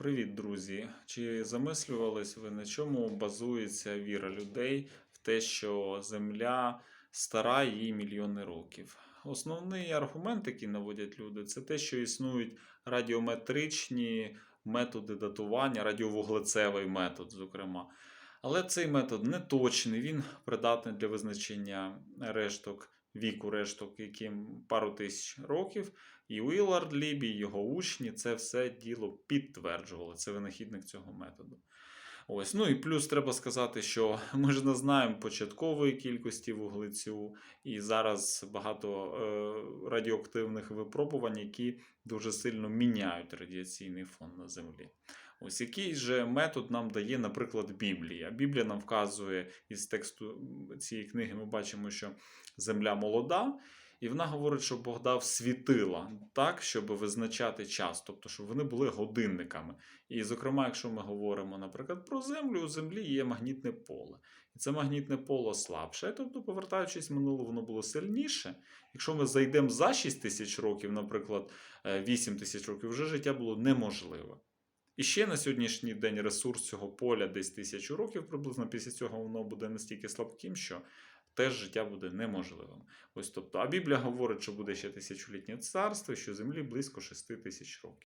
Привіт, друзі! Чи замислювались ви, на чому базується віра людей в те, що Земля стара їй мільйони років? Основний аргумент, який наводять люди, це те, що існують радіометричні методи датування, радіовуглецевий метод, зокрема. Але цей метод не точний, він придатний для визначення решток віку решток, яким пару тисяч років. І Уілард Лібі, його учні це все діло підтверджували. Це винахідник цього методу. Ось, ну і плюс треба сказати, що ми ж не знаємо початкової кількості вуглецю, і зараз багато е, радіоактивних випробувань, які дуже сильно міняють радіаційний фон на Землі. Ось який же метод нам дає, наприклад, Біблія. Біблія нам вказує із тексту цієї книги, ми бачимо, що Земля молода, і вона говорить, що Бог дав світила так, щоб визначати час, тобто, щоб вони були годинниками. І, зокрема, якщо ми говоримо, наприклад, про Землю, у Землі є магнітне поле. І це магнітне поле слабше. Тобто, повертаючись в минуле, воно було сильніше. Якщо ми зайдемо за 6 тисяч років, наприклад, е, 8 тисяч років, вже життя було неможливе. І ще на сьогоднішній день ресурс цього поля десь тисячу років приблизно після цього воно буде настільки слабким, що теж життя буде неможливим. Ось тобто, а Біблія говорить, що буде ще тисячолітнє царство, що землі близько 6 тисяч років.